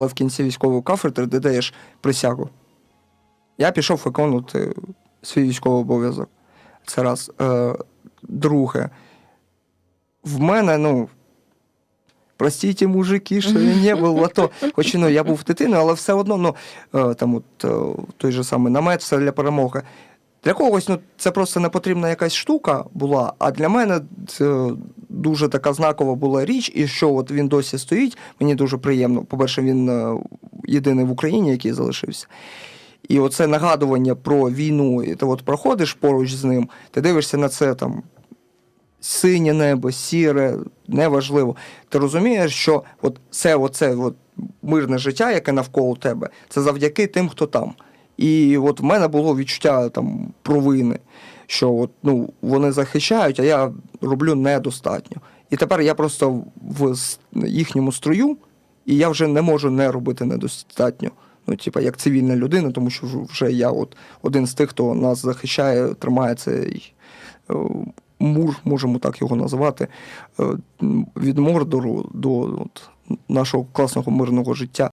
в кінці військової кафедри ти даєш присягу. Я пішов виконувати свій військовий обов'язок. Це раз. Е, друге, в мене, ну. Простіть, мужики, що я не був в АТО. Хоч ну, я був дитиною, але все одно, ну, е, там от, е, той же самий намет все для перемоги. Для когось ну, це просто не потрібна якась штука була, а для мене це дуже така знакова була річ, і що от він досі стоїть, мені дуже приємно. По-перше, він е, єдиний в Україні, який залишився. І оце нагадування про війну, і ти от проходиш поруч з ним, ти дивишся на це там синє небо, сіре, неважливо. Ти розумієш, що от це оце от мирне життя, яке навколо тебе, це завдяки тим, хто там. І от в мене було відчуття там провини, що от, ну, вони захищають, а я роблю недостатньо. І тепер я просто в їхньому строю, і я вже не можу не робити недостатньо. Ну, типа, як цивільна людина, тому що вже- я от один з тих, хто нас захищає, тримає цей е, мур, можемо так його назвати, е, від Мордору до от, нашого класного мирного життя.